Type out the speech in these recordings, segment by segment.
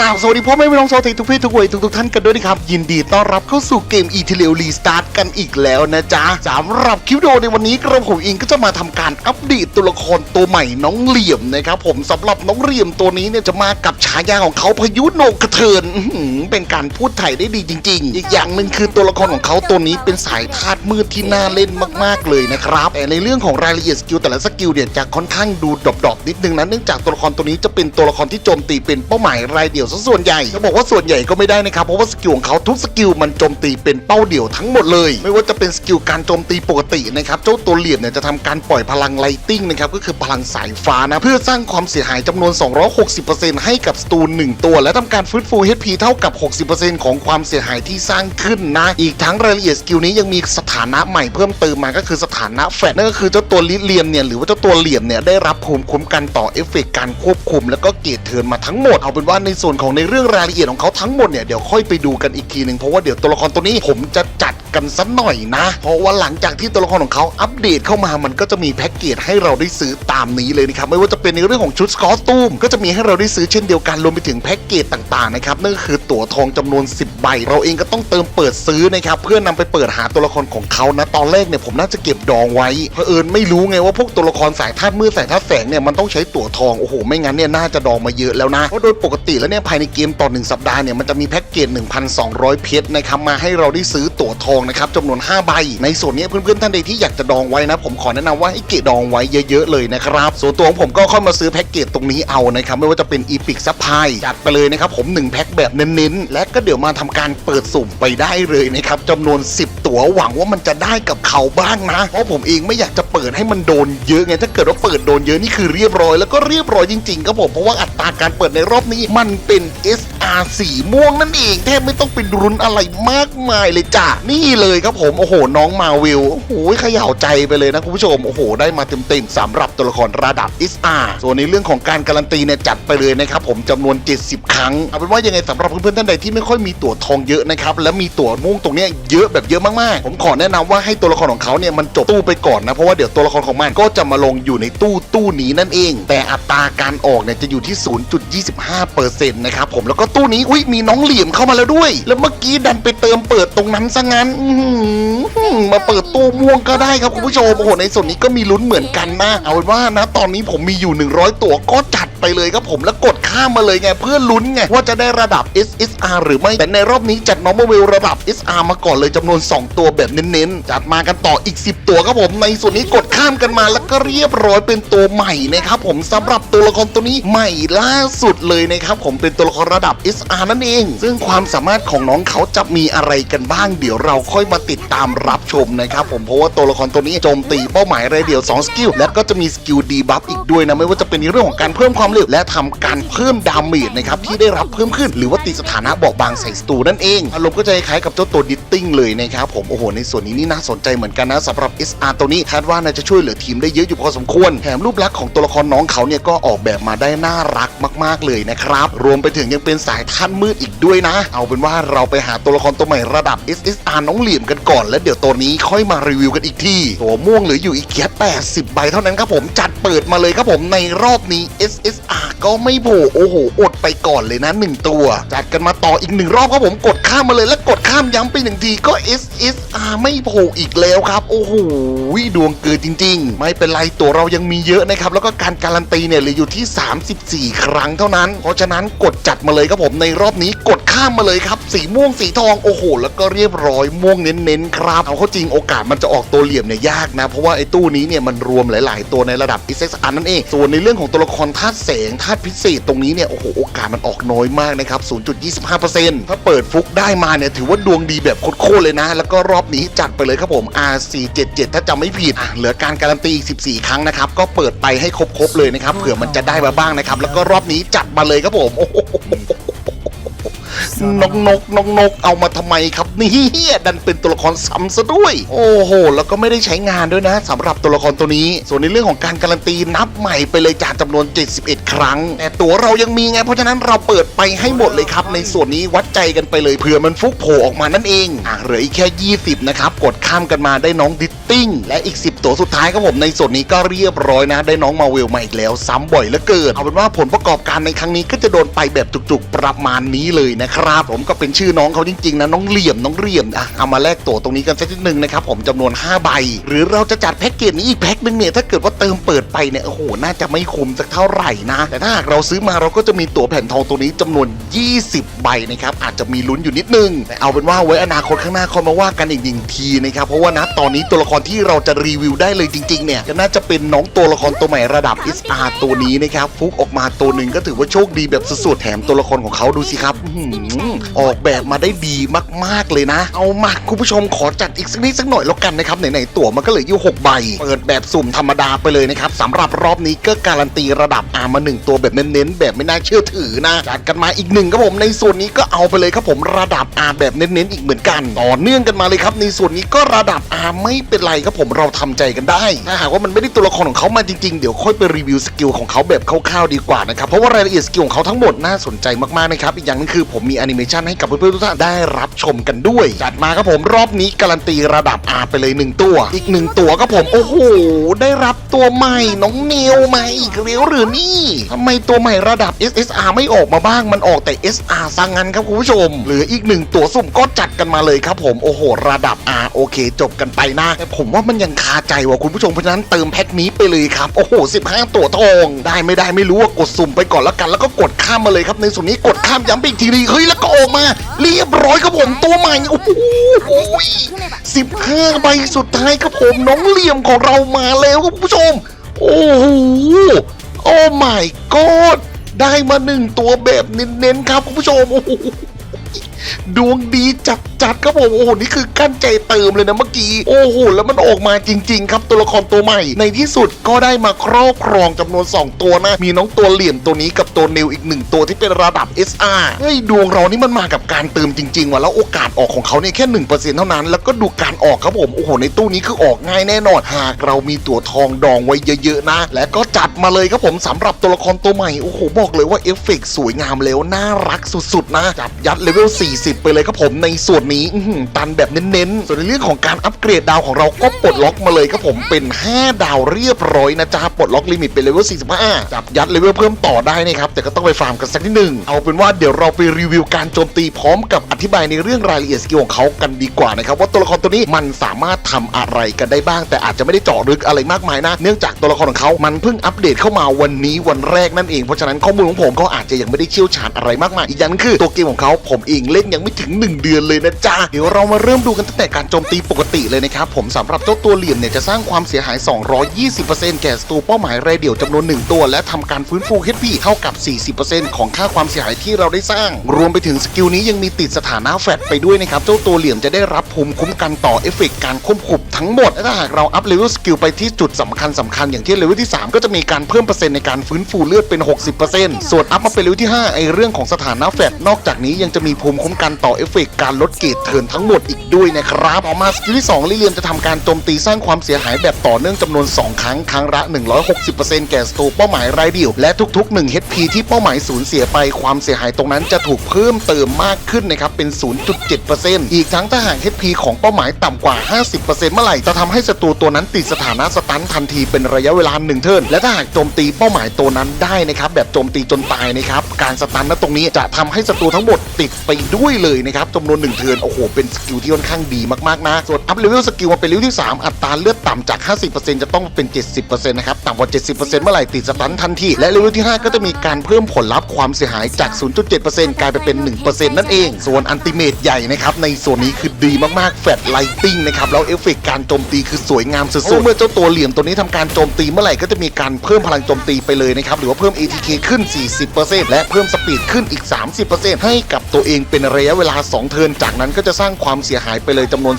ราบสวัสดีพ่อแม่พี่น้องชาวไทยทุกเพศทุกวัยทุกๆท่านกันด้วยนะครับ ยินดีต้อนรับเข้าสู่เกม e t e l รีสตาร์ทกันอีกแล้วนะจ๊ะสำหรับคลิปวิดีโอในวันนี้กระผมเองก็จะมาทำการอัปเดตตัวละครตัวใหม่น้องเหลี่ยมนะครับผมสำหรับน้องเหลี่ยมตัวนี้เนี่ยจะมากับฉายาของเขาพายุโนกระเทินเป็นการพูดไทยได้ดีจริง ๆ อีกอย่างหนึ่งคือตัวละครของเขาตัวนี้เป็นสายธาตุมืดที่น่าเล่นมาก ๆเลยนะครับแต่ในเรื่องของรายละเอียดสกิลแต่ละสกิลเนี่ยจะค่อนข้างดูดรอปๆนิดนึงนะเนื่องจากตัวละครตัวนี้จะเป็นตัวละครที่โจมตีเป็นเป้าหมายรายเดียวซะส่วนใหญ่จะบอกว่าส่วนใหญ่ก็ไม่ได้นะครับเพราะว่าสกิลของเขาทุกสกิลมันโจมตีเป็นเป้าเดี่ยวทั้งหมดเลย ไม่ว่าจะเป็นสกิลการโจมตีปกตินะครับเจ้าตัวเหลี่ยมเนี่ยจะทำการปล่อยพลังไลติ้งนะครับก็คือพลังสายฟ้านะเพื่อสร้างความเสียหายจำนวน 260%ให้กับสตูนหนึ่งตัว และทำการฟื้นฟู HP เท่ากับ 60%ของความเสียหายที่สร้างขึ้นนะอีกทั้งรายละเอียดสกิลนี้ยังมีส ถานะใหม่เพิ่มเติมมาก็คือสถานะแฟลตนั่นก็คือเจ้าตัวลิเลียมเนี่ยหรือว่าเจ้าตัวเหลี่ยมเนี่ยได้รับภูมิคุ้มกันต่อเอฟเฟกต์การควบคุม แล้วก็เกรดเทิร์นมาทั้งหมดเอาเป็นว่าในส่วนของในเรื่องรายละเอียดของเขาทั้งหมดเนี่ยเดี๋ยวค่อยไปดูกันอีกทีหนึ่งเพราะว่าเดี๋ยวตัวละครตัวนี้ผมจะจัด กันสักหน่อยนะ เพราะว่าหลังจากที่ตัวละครของเขาอัปเดตเข้ามามันก็จะมีแพ็กเกจให้เราได้ซื้อตามนี้เลยนะครับไม่ว่าจะเป็นในเรื่องของชุดคอสตูมก็จะมีให้เราได้ซื้อเช่นเดียวกันรวมไปถึงแพ็กเกจต่างๆนะครับนั่นก็คือตั๋วทองจำนวน 10 ใบ เราเองก็ต้องเติมเปิดซื้อนะครับเพื่อนำไปเปิดหาตัวละครของเขานะตอนแรกเนี่ยผมน่าจะเก็บดองไว้เพอเอิญไม่รู้ไงว่าพวกตัวละครสายธาตุมืดสายธาตุแสงเนี่ยมันต้องใช้ตั๋วทองโอ้โหไม่งั้นเนี่ยน่าจะดองมาเยอะแล้วนะเพราะโดยปกติแล้วเนี่ยภายในเกมต่อหนึ่งสัปดาห์เนี่ยมันจะมีแพ็กเกจ1,200 เพชรนะครับมาให้เราได้ซื้อตั๋วทองนะครับจำนวน 5 ใบ ในส่วนนี้เพื่อนๆท่านใดที่อยากจะดองไว้นะผมขอแนะนำว่าให้เกะดองไว้เยอะๆเลยนะครับ ส่วนตัวของผมก็ค่อยมาซื้อแพ็กเกจตรงนี้เอานะครับไม่ว่าจะเป็นอีพิกซัพพลายจัดไปเลยนะครับผม1แพ็คแบบเน้นๆและก็เดี๋ยวมาทำการเปิดสุ่มไปได้เลยนะครับจำนวน 10 ตั๋วหวังว่ามันจะได้กับเขาบ้างนะ เพราะผมเองไม่อยากจะเปิดให้มันโดนเยอะไงถ้าเกิดว่าเปิดโดนเยอะนี่คือเรียบร้อยแล้วก็เรียบร้อยจริงๆครับผมเพราะว่าอัตราการเปิดในรอบนี้มันเป็น SR สีม่วงนั่นเองแทบไม่ต้องเป็นรุนอะไรมากมายเลยจ้ะนี่เลยครับผมโอ้โหน้องมาวิลโอ้โหขย่าใจไปเลยนะคุณผู้ชมโอ้โหได้มาเต็มๆสำหรับตัวละครระดับ SR ส่วนในเรื่องของการการันตีเนี่ยจัดไปเลยนะครับผมจำนวน 70 ครั้งเอาเป็นว่ายังไงสำหรับเพื่อนๆท่านใดที่ไม่ค่อยมีตั๋วทองเยอะนะครับและมีตั๋วม่วงตรงนี้เยอะแบบเยอะมากๆผมขอแนะนำว่าให้ตัวละครของเขาเนี่ยมันจบตู้ไปก่อนนะ เพราะว่าเดี๋ยวตัวละครของมันก็จะมาลงอยู่ในตู้ตู้นี้นั่นเอง แต่อัตราการออกเนี่ยจะอยู่ที่ 0.25%นะครับผมแล้วก็ตู้นี้อุ้ยมีน้องเหลี่ยมเข้ามาแล้วด้วย แล้วเมื่อกี้ดันไปเติมเปิดตรงนั้นซะงั้นมาเปิดตู้ม่วงก็ได้ครับคุณผู้ชมโอ้โหในส่วนนี้ก็มีลุ้นเหมือนกันนะเอาเป็นว่านะตอนนี้ผมมีอยู่ 100 ตัวก็จัดไปเลยครับผมแล้วกด ข้ามมาเลยไงเพื่อลุ้นไงว่าจะได้ระดับ SSR หรือไม่ แต่ในรอบนี้จัด normal w e l ระดับ SR มาก่อนเลยจำนวน 2 ตัวแบบเน้นๆ จัดมากันต่ออีก 10 ตัวครับผม ในส่วนนี้กดข้ามกันมาแล้วก็เรียบร้อยเป็นตัวใหม่นะครับผมสำหรับตัวละครตัวนี้ใหม่ล่าสุดเลยนะครับผมเป็นตัวละครระดับ SR นั่นเอง ซึ่งความสามารถของน้องเขาจะมีอะไรกันบ้าง เดี๋ยวเราค่อยมาติดตามรับชมนะครับผมเพราะว่าตัวละครตัวนี้โจมตีเป้าหมายรายเดียว2สกิลและก็จะมีสกิลดีบัฟอีกด้วยนะไม่ว่าจะเป็นในเรื่องของการเพิ่มความเร็วและทำการเพิ่มพิ่มดาเมจนะครับที่ได้รับเพิ่มขึ้น หรือว่าตีสถานะเบาบางใส่สตูนั่นเอง อารมณ์ก็จะคล้ายๆกับเจ้าตัวดิตติ้งเลยนะครับผมโอ้โหในส่วนนี้นี่น่าสนใจเหมือนกันนะสำหรับ SR ตัวนี้คาดว่าน่าจะช่วยเหลือทีมได้เยอะอยู่พอสมควรแถมรูปลักษณ์ของตัวละครน้องเขาเนี่ยก็ออกแบบมาได้น่ารักมาก ๆเลยนะครับรวมไปถึงยังเป็นสายท่านมืดอีกด้วยนะ เอาเป็นว่าเราไปหาตัวละครตัวใหม่ระดับ SSR น้องเหลี่ยมกันก่อนแล้วเดี๋ยวตัวนี้ค่อยมารีวิวกันอีกทีตัวม่วงเหลืออยู่อีกแค่80 ใบเท่านั้นครับผมจัดเปิดมาเลยครับผมในรอบนี้ SSR ก็ไม่โผล่โอ้โห อดไปก่อนเลยนะ 1 ตัว จัดกันมาต่ออีกหนึ่งรอบครับผมกดข้ามมาเลยแล้วกดข้ามย้ำไปหนึ่งทีก็ SSR ไม่โผล่อีกแล้วครับ โอ้โหดวงเกิดจริง ๆ ไม่เป็นไรตัวเรายังมีเยอะนะครับ แล้วก็การการันตีเนี่ยเหลืออยู่ที่ 34 ครั้งเท่านั้น เพราะฉะนั้นกดจัดมาเลยครับผมในรอบนี้กด ข้ามมาเลยครับ สีม่วงสีทองโอ้โห แล้วก็เรียบร้อยม่วงเน้นๆครับ เอาเข้าจริงโอกาสมันจะออกตัวเหลี่ยมเนี่ยยากนะ เพราะว่าไอ้ตู้นี้เนี่ยมันรวมหลาย ๆ ตัวในระดับ SSR นั่นเอง ส่วนในเรื่องของตัวละครธาตุแสงธาตุพิเศษตรงนี้เนี่ยโอ้โหโอกาสมันออกน้อยมากนะครับ 0.25%ถ้าเปิดฟุกได้มาเนี่ยถือว่าดวงดีแบบโคตรๆเลยนะ แล้วก็รอบนี้จัดไปเลยครับผม RC77 ถ้าจำไม่ผิดอะเหลือการการันตีอีก 14 ครั้งนะครับก็เปิดไปให้ครบๆเลยนะครับเผื่อมันจะได้มาบ้างนะครับแล้วก็รอบนี้จัดมาเลยครับผมโอ้โห นกนกนกนกเอามาทำไมครับนี่ดันเป็นตัวละครซ้ำซะด้วย โอ้โห แล้วก็ไม่ได้ใช้งานด้วยนะสำหรับตัวละครตัวนี้ ส่วนในเรื่องของการการันตีนับใหม่ไปเลยจากจำนวน 71 ครั้ง แต่ตัวเรายังมีไง เพราะฉะนั้นเราเปิดไปให้หมดเลยครับ ในส่วนนี้วัดใจกันไปเลยเผื่อมันฟุกโผล่ออกมานั่นเองอะเหลืออีกแค่ 20 นะครับ กดข้ามกันมาได้น้องดิตติ้งและอีก 10 ตัวสุดท้ายครับผมในส่วนนี้ก็เรียบร้อยนะ ได้น้องมาเวลมาอีกแล้ว ซ้ำบ่อยเหลือเกิน เอาเป็นว่าผลประกอบการในครั้งนี้ก็จะโดนไปแบบจุกๆประมาณนี้เลยนะครับ ผมก็เป็นชื่อน้องเขาจริงๆนะน้องเหลี่ยมน้องเหลี่ยมอะเอามาแลกตัวตรงนี้กันสักนิดนึงนะครับผมจำนวน 5 ใบ หรือเราจะจัดแพ็กเกจนี้อีกแพ็คนึงเนี่ยถ้าเกิดว่าเติมเปิดไปเนี่ยโอ้โหน่าจะไม่คุ้มสักเท่าไหร่นะ แต่ถ้าหากเราซื้อมาเราก็จะมีตั๋วแผ่นทองตัวนี้จำนวน 20 ใบนะครับอาจจะมีลุ้นอยู่นิดนึงแต่เอาเป็นว่าไว้อนาคตข้างหน้าคอยมาว่ากันอีกหนึ่งทีนะครับเพราะว่านะตอนนี้ตัวละครที่เราจะรีวิวได้เลยจริงๆเนี่ยก็น่าจะเป็นน้องตัวละครตัวใหม่ระดับ SR ตัวนี้นะครับฟุกออกมาตัวหนึ่งก็ถือว่าโชคดีแบบสุดๆแถมตัวละครของเขาดูสิครับออกแบบมาได้ดีมากๆเลยนะ เอามาคุณผู้ชมขอจัดอีกสักนิดสักหน่อยแล้วกันนะครับไหนๆตั๋วมันก็เหลืออยู่6ใบเปิดแบบสุ่มธรรมดาไปเลยนะครับสำหรับรอบนี้ก็การันตีระดับอามาหนึ่งตัวแบบเน้นๆแบบไม่น่าเชื่อถือนะจัดกันมาอีกหนึ่งครับผมในส่วนนี้ก็เอาไปเลยครับผมระดับอาแบบเน้นๆอีกเหมือนกันต่อเนื่องกันมาเลยครับ ในส่วนนี้ก็ระดับอาไม่เป็นไรครับผมเราทำใจกันได้ ถ้าหากว่ามันไม่ได้ตัวละครของเขามาจริงๆ เดี๋ยวค่อยไปรีวิวสกิลของเขาแบบคร่าวๆดีกว่านะครับ เพราะว่ารายละเอียดสกิลของเขาทั้งหมดน่าสนใจมากๆนะครับ อีกอย่างนึงคือผมมีแอนิเมชันให้กับเพื่อนๆทุกท่านได้รับชมกันด้วย จัดมาครับผมรอบนี้การันตีระดับ R ไปเลยหนึ่งตัว อีกหนึ่งตัวครับผมโอ้โหได้รับตัวใหม่น้องเนีวมาอีกแล้วหรือนี่ทำไมตัวใหม่ระดับ SSR ไม่ออกมาบ้างมันออกแต่ SR ซะงั้นครับคุณผู้ชมเหลืออีกหนึ่งตัวสุ่มก็จัดกันมาเลยครับผมโอ้โหระดับ R โอเค จบกันไปนะแต่ผมว่ามันยังคาใจว่ะคุณผู้ชมเพราะฉะนั้นเติมแพ็คนี้ไปเลยครับ โอ้โห 15 ตัวทองได้ไม่ได้ไม่รู้ว่ากดสุ่มไปก่อนแล้วกัน แล้วก็กดข้ามมาเลยครับ ในส่วนนี้กดข้ามย้ำไปอีกทีนึงเฮ้ยแล้วก็ออกมา เรียบร้อยครับผมตัวใหม่โอ้โหสิบห้าใบสุดท้ายครับผมน้องเหลี่ยมของเรามาแล้วครับคุณผู้ชม โอ้โหโอ้ my god ได้มาหนึ่งตัวแบบเน้นๆครับคุณผู้ชมโอ้โหดวงดีจัดจัดครับผมโอ้โหนี่คือกั้นใจเติมเลยนะเมื่อกี้โอ้โหแล้วมันออกมาจริง ๆ ครับตัวละครตัวใหม่ ในที่สุดก็ได้มาครอบครองจำนวน 2 ตัวนะ มีน้องตัวเหลี่ยมตัวนี้กับตัวนิวอีกหนึ่งตัวที่เป็นระดับ SR เฮ้ยดวงเรานี่มันมากับการเติมจริงๆว่ะแล้วโอกาสออกของเขาเนี่ยแค่1%เท่านั้น แล้วก็ดูการออกครับผมโอ้โหในตู้นี้คือออกง่ายแน่นอนหากเรามีตัวทองดองไว้เยอะๆนะ และก็จัดมาเลยครับผมสำหรับตัวละครตัวใหม่โอ้โหบอกเลยว่าเอฟเฟกต์สวยงามแล้วน่ารักสุดๆนะจับยัดเลเวล40 ไปเลยครับผมในส่วนนี้อื้ตันแบบเน้นๆ ส่วนในเรื่องของการอัปเกรดดาวของเราก็ปลดล็อกมาเลยครับผมเป็น 5 ดาวเรียบร้อยนะจ๊ะปลดล็อกลิมิตเป็นเลเวล 45 จับยัดเลเวลเพิ่มต่อได้นะครับ แต่ก็ต้องไปฟาร์มกันสักนิดหนึ่งเอาเป็นว่าเดี๋ยวเราไปรีวิวการโจมตีพร้อมกับอธิบายในเรื่องรายละเอียดสกิลของเขากันดีกว่านะครับว่าตัวละครตัวนี้มันสามารถทำอะไรกันได้บ้าง แต่อาจจะไม่ได้เจาะลึกอะไรมากมายนะเนื่องจากตัวละครของเขามันเพิ่งอัปเดตเข้ามาวันนี้วันแรกนั่นเองเพราะฉะนั้นข้อมูลของผมก็อาจจะยังไม่ได้เชี่ยวชาญอะไรมากมายอีกอย่างนึงคือตัวเกมของเขาผมเองเล่นยังไม่ถึง 1 เดือนเลยนะจ๊ะเดี๋ยวเรามาเริ่มดูกันตั้งแต่การโจมตีปกติเลยนะครับผมสำหรับเจ้าตัวเหลี่ยมเนี่ยจะสร้างความเสียหาย 220%แก่ศัตรูเป้าหมายรายเดี่ยวจำนวน 1 ตัว และทำการฟื้นฟู HP เท่ากับ 40%ของค่าความเสียหายที่เราได้สร้าง รวมไปถึงสกิลนี้ยังมีติดสถานะแฟลตไปด้วยนะครับเจ้าตัวเหลี่ยมจะได้รับภูมิคุ้มกันต่อเอฟเฟกต์การควบคุมทั้งหมดและถ้าหากเราอัพเลเวลสกิลไปที่จุดสำคัญสำคัญอย่างที่เลเวลที่ 3 ก็จะมีการเพิ่มเปอร์เซ็นต์ในการฟื้นฟูเลือดเป็น 60%ส่วนอัพมาเป็นเลเวลที่5ไอเรื่องของสถานะแฟตนอกจากนี้ยังจะมีภูมิคุ้มกันต่อเอฟเฟกการลดเกรดเทินทั้งหมดอีกด้วยนะครับต่อมาสกิลที่2ลิเลียมจะทำการโจมตีสร้างความเสียหายแบบต่อเนื่องจำนวน 2 ครั้ง ครั้งละ 160%แก่ศัตรูเป้าหมายรายเดี่ยว และทุก ๆ 1 HP ที่เป้าหมายสูญเสียไปความเสียหายตรงนั้นจะถูกเพิ่มเติมมากขึ้นนะครับเป็น 0.7%อีกทั้งถ้าหาก HP ของเป้าหมายต่ำกว่า 50%เมื่อไหร่จะทำให้ศัตรูตัวนั้นติดสถานะสตันทันทีเป็นระยะเวลา1เทิร์นและถ้าหากโจมตีเป้าหมายตัวนั้นได้นะครับแบบโจมตีจนตายนะครับการสตันณตรงนี้จะทำให้ศัตรูทั้งหมดติดไปด้วยเลยนะครับจำนวน1เทิร์นโอ้โหเป็นสกิลที่ค่อนข้างดีมากๆนะส่วนอัพเลเวลสกิลมาเป็นเลเวลที่3 อัตราเลือดต่ำจาก 50%จะต้องเป็น 70%นะครับต่ำกว่า 70%เมื่อไหร่ติดสตันทันทีและเลเวลที่ 5 ก็จะมีการเพิ่มผลลัพธ์ความเสียหายจาก 0.7%กลายไปเป็น 1%นั่นเอง ส่วนอันติเมตใหญ่นะครับในส่วนนี้คือดีมากๆ แฟลชไลติ้งนะครับ แล้วเอฟเฟกต์การโจมตีคือสวยงามสุดๆ เมื่อเจ้าตัวเหลี่ยมตัวนี้ทำการโจมตีเมื่อไหร่ก็จะมีการเพิ่มพลังโจมตีไปเลยนะครับ หรือว่าเพิ่ม ATK ขึ้น 40%และเพิ่มสปีดขึ้นอีก 30%ให้กับตัวเองเป็นระยะเวลา 2 เทิร์น จากนั้นก็จะสร้างความเสียหายไปเลยจำนวน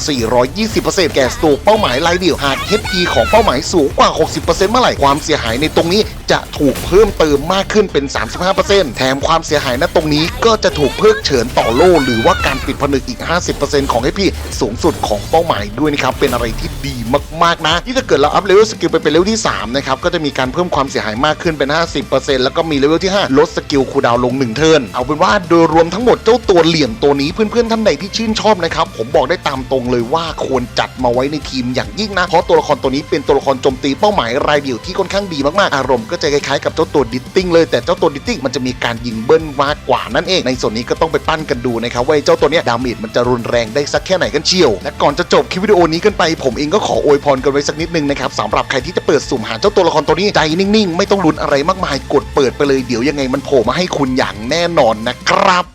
420%แก่ศัตรูเป้าหมายรายเดี่ยวหาก HP ของเป้าหมายสูงกว่า 60%เมื่อไหร่ความเสียหายในตรงนี้จะถูกเพิ่มเติมมากขึ้นเป็น 35%แถมความเสียหายณตรงนี้ก็จะถูกเพิกเฉินต่อโล่หรือว่าการปิดผนึกอีก 50%ของ HP สูงสุดของเป้าหมายด้วยนะครับ เป็นอะไรที่ดีมากๆนะที่ถ้าเกิดเราอัพเลเวลสกิลไปเป็นเลเวลที่3นะครับก็จะมีการเพิ่มความเสียหายมากขึ้นเป็น 50%แล้วก็มีเลเวลที่ 5 ลดสกิลคูดาวน์ลง 1 เทิร์นเอาเป็นว่าโดยรวมทั้งหมดเจ้าตัวเหลี่ยมตัวนี้เพื่อนๆท่านใดที่ชื่นชอบนะครับผมบอกได้ตามตรงเลยว่าควรจัดมาไว้ในทีมอย่างยิ่งนะเพราะตัวละครตัวนี้เป็นตัวละครโจมตีเป้าหมายรายเดี่ยวที่ค่อนข้างดีมากๆอารมณ์ก็จะคล้ายๆกับเจ้าตัวดิตติ้งเลย แต่เจ้าตัวดิตติ้งมันจะมีการยิงเบิ้ลมากกว่านั่นเอง ในส่วนนี้ก็ต้องไปปั้นกันดูนะครับว่าเจ้าตัวเนี้ยดาเมจมันจะรุนแรงได้สักแค่ไหนกันเชียว และก่อนจะจบคลิปวิดีโอนี้กันไป ผมเองก็ขออวยพรกันไว้สักนิดนึงนะครับสำหรับใครที่จะเปิดสุ่มหาเจ้าตัวละครตัวนี้ใจนิ่งๆ ไม่ต้องลุ้นอะไรมากมายกดเปิดไปเลยเดี๋ยวยังไงมันโผล่มาให้คุณอย่างแน่นอนนะครับ